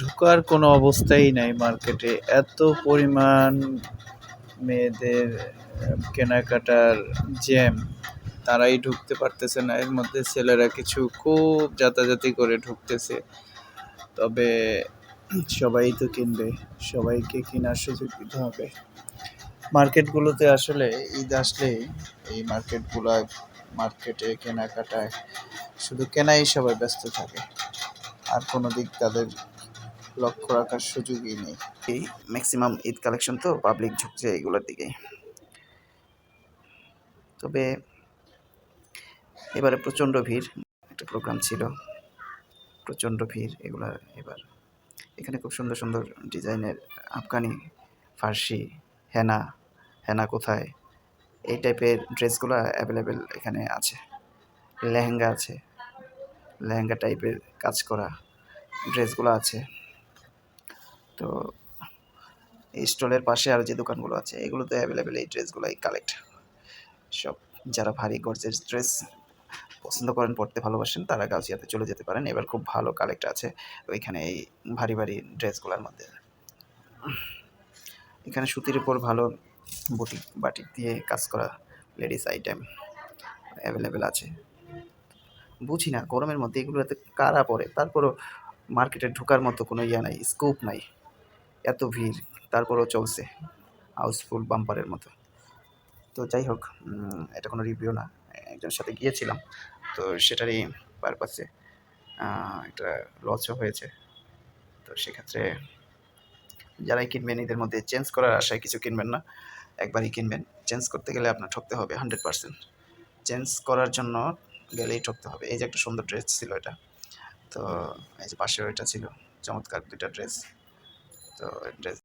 ঢোকার কোনো অবস্থাই নাই মার্কেটে। এত পরিমাণ মেয়েদের কেনাকাটার জ্যাম, তারাই ঢুকতে পারতেছে না। এর মধ্যে ছেলেরা কিছু খুব যাতাযাতি করে ঢুকতেছে। তবে সবাই তো কিনবে, সবাইকে কেনার সুযোগ দিতে হবে। মার্কেটগুলোতে আসলে ঈদ আসলেই এই মার্কেটগুলো, মার্কেটে কেনাকাটায় শুধু কেনাই সবাই ব্যস্ত থাকে। আর কোনো দিক তাদের লক্ষ্য রাখার সুযোগই নেই। এই ম্যাক্সিমাম ঈদ কালেকশন তো পাবলিক ঝুঁকছে এগুলোর দিকে। তবে এবারে প্রচণ্ড ভিড়, একটা প্রোগ্রাম ছিল। প্রচণ্ড ভিড় এগুলা এবার। এখানে খুব সুন্দর সুন্দর ডিজাইনের আফগানি, ফার্সি, হেনা হেনা কোথায়? এই টাইপের ড্রেসগুলো অ্যাভেলেবেল এখানে আছে। লেহেঙ্গা আছে। লেহেঙ্গা টাইপের কাজ করা ড্রেসগুলো আছে। তো এই স্টলের পাশে আর যে দোকানগুলো আছে, এগুলোতে অ্যাভেলেবেল এই ড্রেসগুলোই কালেক্ট সব যারা ভারী গর্জের ড্রেস পছন্দ করেন, পড়তে ভালোবাসেন, তারা গাউসিয়াতে চলে যেতে পারেন। এবার খুব ভালো কালেক্ট আছে ওইখানে এই ভারী ভারী ড্রেসগুলোর মধ্যে। এখানে সুতির উপর ভালো বুটিক বাটিক দিয়ে কাজ করা লেডিস আইটেম অ্যাভেলেবেল আছে। বুঝি না, গরমের মধ্যে এগুলোতে কারা পড়ে তারপরও মার্কেটে ঢোকার মতো কোনো ইয়া নাই স্কোপ নাই। এত ভিড়, তারপরও চলছে হাউসফুল বাম্পারের মতো। তো যাই হোক এটা কোনো রিভিউ না, একজনের সাথে গিয়েছিলাম, তো সেটারই পারপাসে একটা লসও হয়েছে। তো সেক্ষেত্রে যারাই কিনবেন, এদের মধ্যে চেঞ্জ করার আশায় কিছু কিনবেন না, একবারই কিনবেন। চেঞ্জ করতে গেলে আপনার ঠকতে হবে হান্ড্রেড পার্সেন্ট চেঞ্জ করার জন্য গেলেই ঠকতে হবে। এই যে একটা সুন্দর ড্রেস ছিল এটা, তো এই যে পাশেও এটা ছিল, চমৎকার দুইটা ড্রেস তো ড্রেস